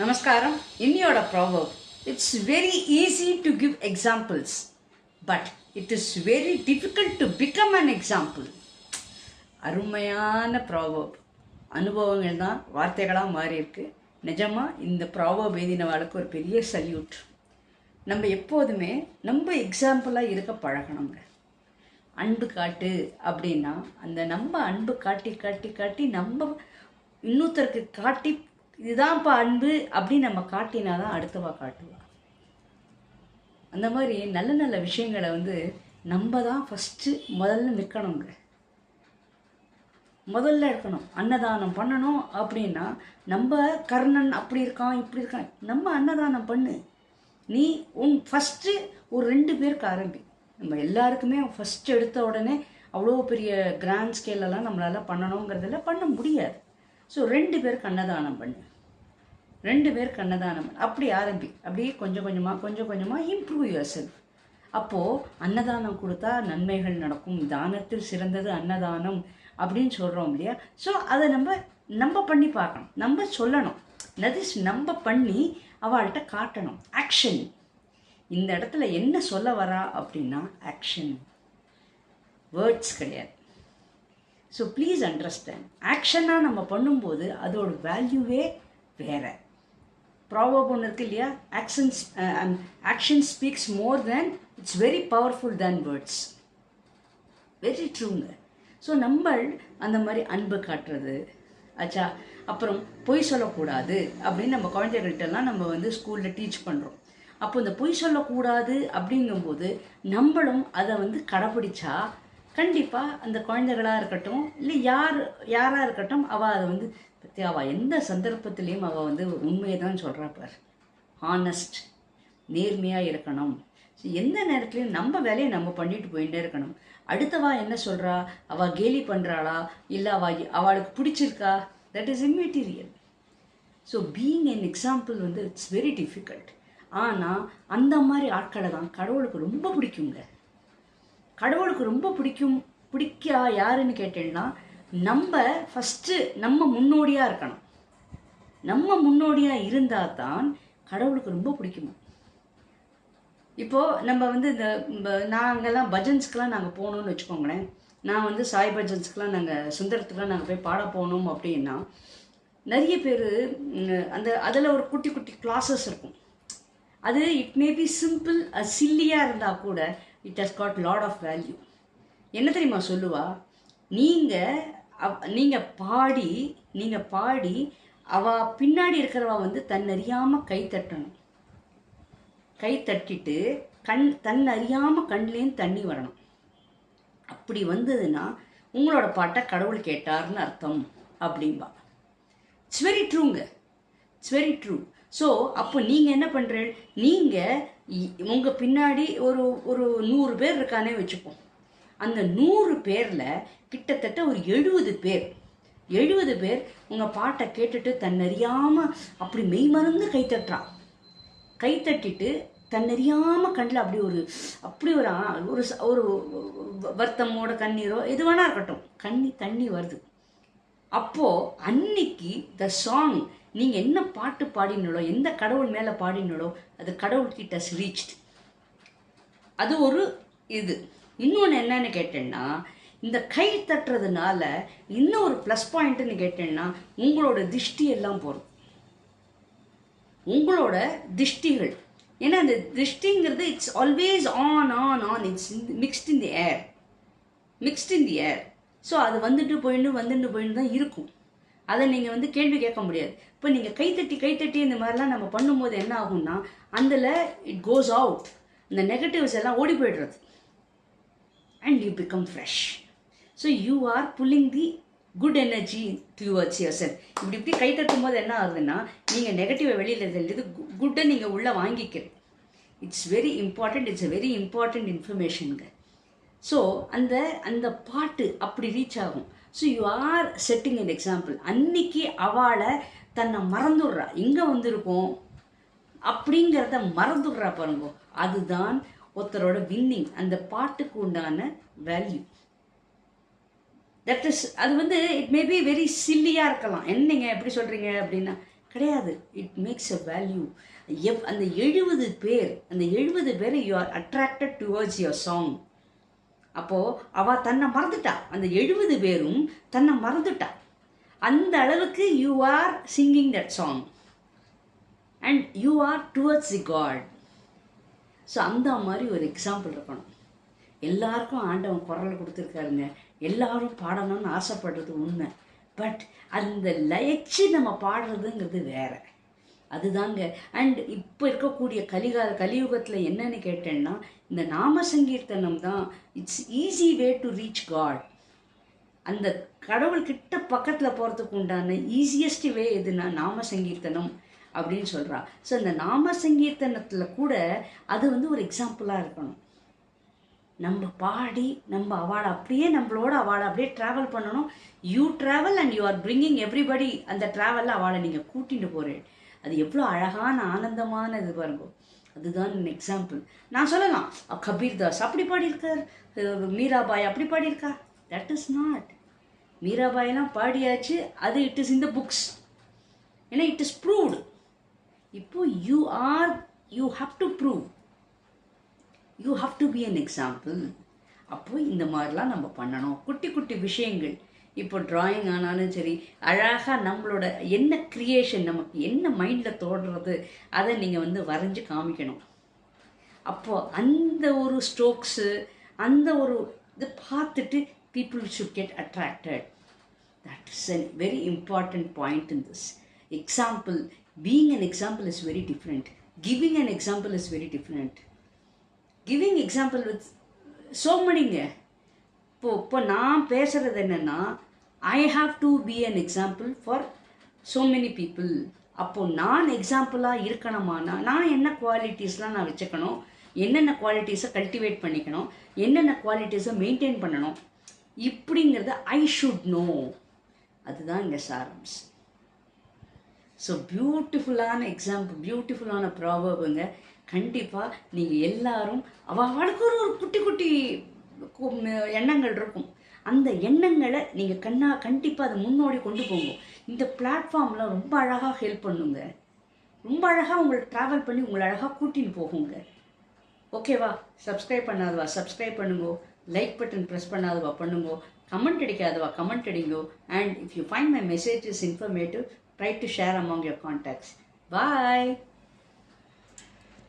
நமஸ்காரம். இன்னியோட proverb it's very easy to give examples but it is very difficult to become an example அருமையான proverb அனுபவங்கள் தான் வார்த்தைகளாக மாறியிருக்கு. நிஜமாக இந்த ப்ராவர்ப் எழுதினவாளுக்கு ஒரு பெரிய சல்யூட் நம்ம எப்போதுமே நம்ம எக்ஸாம்பிளாக இருக்க பழகணுங்க. அன்பு காட்டு அப்படின்னா அந்த நம்ம அன்பு காட்டி காட்டி காட்டி நம்ம இன்னொருத்தருக்கு காட்டி இதுதான்ப்பா அன்பு அப்படின்னு நம்ம காட்டினா தான் அடுத்தவா காட்டுவா. அந்த மாதிரி நல்ல நல்ல விஷயங்களை வந்து நம்ம தான் ஃபஸ்ட்டு முதல்ல நிற்கணுங்க. முதல்ல இருக்கணும். அன்னதானம் பண்ணணும் அப்படின்னா நம்ம கர்ணன் அப்படி இருக்கான் இப்படி இருக்கான். நம்ம அன்னதானம் பண்ணு. நீ உன் ஃபஸ்ட்டு ஒரு ரெண்டு பேருக்கு ஆரம்பி. நம்ம எல்லாருக்குமே ஃபஸ்ட்டு எடுத்த உடனே அவ்வளோ பெரிய கிராண்ட் ஸ்கேலெல்லாம் நம்மளால் பண்ணணுங்கிறதெல்லாம் பண்ண முடியாது. ஸோ ரெண்டு பேருக்கு அன்னதானம் பண்ணு. ரெண்டு பேருக்கு அன்னதானம் அப்படி ஆரம்பி. அப்படியே கொஞ்சம் கொஞ்சமாக கொஞ்சம் கொஞ்சமாக இம்ப்ரூவ் யுவர் செல்ஃப் அப்போது அன்னதானம் கொடுத்தா நன்மைகள் நடக்கும். தானத்தில் சிறந்தது அன்னதானம் அப்படின்னு சொல்கிறோம் இல்லையா? ஸோ அதை நம்ம நம்ம பண்ணி பார்க்கணும். நம்ம சொல்லணும். நதிஸ் நம்ம பண்ணி அவள்கிட்ட காட்டணும். ஆக்ஷன் இந்த இடத்துல என்ன சொல்ல வரா அப்படின்னா ஆக்ஷன் வேர்ட்ஸ் கிடையாது. ஸோ ப்ளீஸ் அண்டர்ஸ்டாண்ட் ஆக்ஷனாக நம்ம பண்ணும்போது அதோட வேல்யூவே வேற. ப்ராவப் ஒன்று இருக்கு இல்லையா? Actions action speaks more than it's very powerful than words very ட்ரூங்க so நம்ம அந்த மாதிரி அன்பு காட்டுறது ஆச்சா அப்புறம் பொய் சொல்லக்கூடாது அப்படின்னு நம்ம குழந்தைகள்கிட்டலாம் நம்ம வந்து ஸ்கூலில் டீச் பண்ணுறோம் அப்போ இந்த பொய் சொல்லக்கூடாது அப்படிங்கும்போது நம்மளும் அதை வந்து கடைப்பிடிச்சா கண்டிப்பாக அந்த குழந்தைகளாக இருக்கட்டும் இல்லை யார் யாராக இருக்கட்டும் அவள் அதை வந்து பற்றி அவள் எந்த சந்தர்ப்பத்திலையும் அவள் வந்து உண்மையை தான் சொல்கிறா பார். ஹானஸ்ட் நேர்மையாக இருக்கணும். ஸோ எந்த நேரத்துலையும் நம்ம வேலையை நம்ம பண்ணிட்டு போயிட்டே இருக்கணும். அடுத்தவா என்ன சொல்கிறா அவள் கேலி பண்ணுறாளா இல்லை அவள் அவளுக்கு பிடிச்சிருக்கா? That is immaterial so being an example வந்து இட்ஸ் வெரி டிஃபிகல்ட் ஆனால் அந்த மாதிரி ஆட்களை தான் கடவுளுக்கு ரொம்ப பிடிக்குங்க. கடவுளுக்கு ரொம்ப பிடிக்கும் பிடிக்கா யாருன்னு கேட்டேன்னா நம்ம ஃபஸ்ட்டு நம்ம முன்னோடியாக இருக்கணும். நம்ம முன்னோடியாக இருந்தால் தான் கடவுளுக்கு ரொம்ப பிடிக்குமா? இப்போது நம்ம வந்து இந்த நாங்கள்லாம் பஜன்ஸ்க்கெலாம் நாங்கள் போகணும்னு வச்சுக்கோங்களேன். நான் வந்து சாய் பஜன்ஸ்க்கெலாம் நாங்கள் சுந்தரத்துக்குலாம் நாங்கள் போய் பாட போகணும் அப்படின்னா நிறைய பேர் அந்த அதில் ஒரு குட்டி குட்டி கிளாஸஸ் இருக்கும். அது இட் மே பி சிம்பிள் சில்லியாக இருந்தால் கூட it has got lot of value என்ன தெரியுமா சொல்லுவா? நீங்கள் அவ் நீங்கள் பாடி நீங்கள் பாடி அவ பின்னாடி இருக்கிறவா வந்து தன்னறியாமல் கை தட்டணும். கை தட்டிட்டு கண் தன் அறியாமல் கண்லேயும் தண்ணி வரணும். அப்படி வந்ததுன்னா உங்களோட பாட்டை கடவுள் கேட்டார்னு அர்த்தம் அப்படின்பா இட்ஸ் வெரி ட்ரூங்க இட்ஸ் வெரி ட்ரூ ஸோ அப்போ நீங்கள் என்ன பண்ணுறீங்க நீங்கள் உங்கள் பின்னாடி ஒரு ஒரு நூறு பேர் இருக்கானே வச்சுப்போம். அந்த நூறு பேரில் கிட்டத்தட்ட ஒரு எழுபது பேர். எழுபது பேர் உங்கள் பாட்டை கேட்டுட்டு தன்னறியாமல் அப்படி மெய்மறந்து கை தட்டுறான் கை தன்னறியாமல் கண்ணில் அப்படி ஒரு அப்படி ஒரு ஒரு ஒரு வருத்தமோட கண்ணீரோ எது வேணா இருக்கட்டும். கண்ணி தண்ணி வருது. அப்போது அன்னைக்கு த சாங் நீங்கள் என்ன பாட்டு பாடினோ எந்த கடவுள் மேலே பாடினோ அது கடவுள்கிட்ட ரீச்ட் அது ஒரு இது. இன்னொன்று என்னன்னு கேட்டேன்னா இந்த கை தட்டுறதுனால இன்னும் ஒரு ப்ளஸ் பாயிண்ட்டுன்னு கேட்டேன்னா உங்களோட திஷ்டி எல்லாம் போகும். உங்களோட திஷ்டிகள். ஏன்னா அந்த திருஷ்டிங்கிறது it's always on on on it's mixed in the air mixed in the air so அது வந்துட்டு போயின்னு வந்துட்டு போயின்னு தான் இருக்கும். அதை நீங்கள் வந்து கேள்வி கேட்க முடியாது. இப்போ நீங்கள் கைத்தட்டி கைத்தட்டி இந்த மாதிரிலாம் நம்ம பண்ணும்போது என்ன ஆகும்னா அதில் இட் கோஸ் அவுட் இந்த நெகட்டிவ்ஸ் எல்லாம் ஓடி போய்டுறது. And you become fresh so you are pulling the good energy towards your cell இப்படி இப்படி கை தட்டும் போது என்ன ஆகுதுன்னா நீங்கள் நெகட்டிவை வெளியில் தள்ளிது குட்டை நீங்கள் உள்ளே வாங்கிக்கிறீங்க. It's very important it's a very important இன்ஃபர்மேஷனுங்க so அந்த அந்த பாட்டு அப்படி ரீச் ஆகும். So you are setting and example அன்னைக்கு அவளை தன்னை மறந்துடுறா. எங்கே வந்திருக்கோம்? அப்படிங்கிறத மறந்துடுறா பாருங்க. அதுதான் ஒருத்தரோட வின்னிங் அந்த பாட்டுக்கு உண்டான வேல்யூ தட் இஸ் அது வந்து இட் மே பி வெரி சில்லியாக இருக்கலாம். என்னங்க எப்படி சொல்கிறீங்க அப்படின்னா கிடையாது. இட் மேக்ஸ் அ வேல்யூ எவ் அந்த எழுபது பேர் அந்த எழுபது பேர் you are attracted towards your song அப்போது அவள் தன்னை மறந்துட்டா. அந்த எழுபது பேரும் தன்னை மறந்துட்டா. அந்த அளவுக்கு you are singing that song and you are towards the God so அந்த மாதிரி ஒரு எக்ஸாம்பிள் இருக்கணும். எல்லாருக்கும் ஆண்டவன் குரல் கொடுத்துருக்காருங்க. எல்லாரும் பாடணும்னு ஆசைப்படுறது உண்மை. பட் அந்த லயச்சு நம்ம பாடுறதுங்கிறது வேறு. அதுதாங்க. அண்ட் இப்போ இருக்கக்கூடிய கலிகால கலியுகத்தில் என்னன்னு கேட்டேன்னா இந்த நாம சங்கீர்த்தனம் தான் it's easy way to reach God அந்த கடவுள் கிட்ட பக்கத்தில் போகிறதுக்கு உண்டான ஈஸியஸ்ட் வே எதுனா நாம சங்கீர்த்தனம் அப்படின்னு சொல்கிறா ஸோ இந்த நாம சங்கீர்த்தனத்தில் கூட அது வந்து ஒரு எக்ஸாம்பிளாக இருக்கணும். நம்ம பாடி நம்ம அவாளை அப்படியே நம்மளோட அவாளை அப்படியே ட்ராவல் பண்ணணும். You travel and you are bringing everybody அந்த ட்ராவலில் அவார்டை நீங்கள் கூட்டிகிட்டு போகிறேன் அது எவ்வளோ அழகான ஆனந்தமான இது பாருங்க. அதுதான் எக்ஸாம்பிள் நான் சொல்லலாம் கபீர் தாஸ் அப்படி பாடியிருக்கார். மீராபாய் அப்படி பாடியிருக்கா தட் இஸ் நாட் மீராபாயெல்லாம் பாடியாச்சு அது it is in the books ஏன்னா இட் இஸ் ப்ரூவ்டு இப்போ you are you have to prove you have to be an example அப்போது இந்த மாதிரிலாம் நம்ம பண்ணணும். குட்டி குட்டி விஷயங்கள். இப்போ டிராயிங் ஆனாலும் சரி அழகாக நம்மளோட என்ன கிரியேஷன் நமக்கு என்ன மைண்டில் தோடுறது அதை நீங்கள் வந்து வரைஞ்சி காமிக்கணும். அப்போது அந்த ஒரு ஸ்ட்ரோக்ஸு அந்த ஒரு இது பார்த்துட்டு people should get attracted that is a very important point in this example being an example is very different giving an example is very different giving example with so மணிங்க இப்போ இப்போ நான் பேசுகிறது என்னென்னா I have to be an example for so many people அப்போது நான் எக்ஸாம்பிளாக இருக்கணுமானா நான் என்ன குவாலிட்டிஸ்லாம் நான் வச்சுக்கணும் என்னென்ன குவாலிட்டிஸை கல்டிவேட் பண்ணிக்கணும் என்னென்ன குவாலிட்டிஸை மெயின்டைன் பண்ணணும் இப்படிங்கிறத ஐ ஷுட் நோ அதுதான் இங்கே சாரம்ஸ். ஸோ பியூட்டிஃபுல்லான எக்ஸாம்பிள் பியூட்டிஃபுல்லான ப்ராபர்புங்க கண்டிப்பாக நீங்கள் எல்லாரும் அவளுக்கு ஒரு ஒரு குட்டி குட்டி எண்ணங்கள் இருக்கும். அந்த எண்ணங்களை நீங்கள் கண்ணா கண்டிப்பாக அதை முன்னோடி கொண்டு போங்க. இந்த பிளாட்ஃபார்மில் ரொம்ப அழகாக ஹெல்ப் பண்ணுங்க. ரொம்ப அழகாக உங்களை ட்ராவல் பண்ணி உங்களை அழகாக கூட்டின்னு போகுங்க. ஓகேவா சப்ஸ்கிரைப் பண்ணாதவா? சப்ஸ்கிரைப் பண்ணுங்கோ. லைக் பட்டன் ப்ரெஸ் பண்ணாதவா? பண்ணுங்கோ. கமெண்ட் அடிக்காதவா? Comment அடிங்கோ. And if you find my message is informative try to share among your contacts bye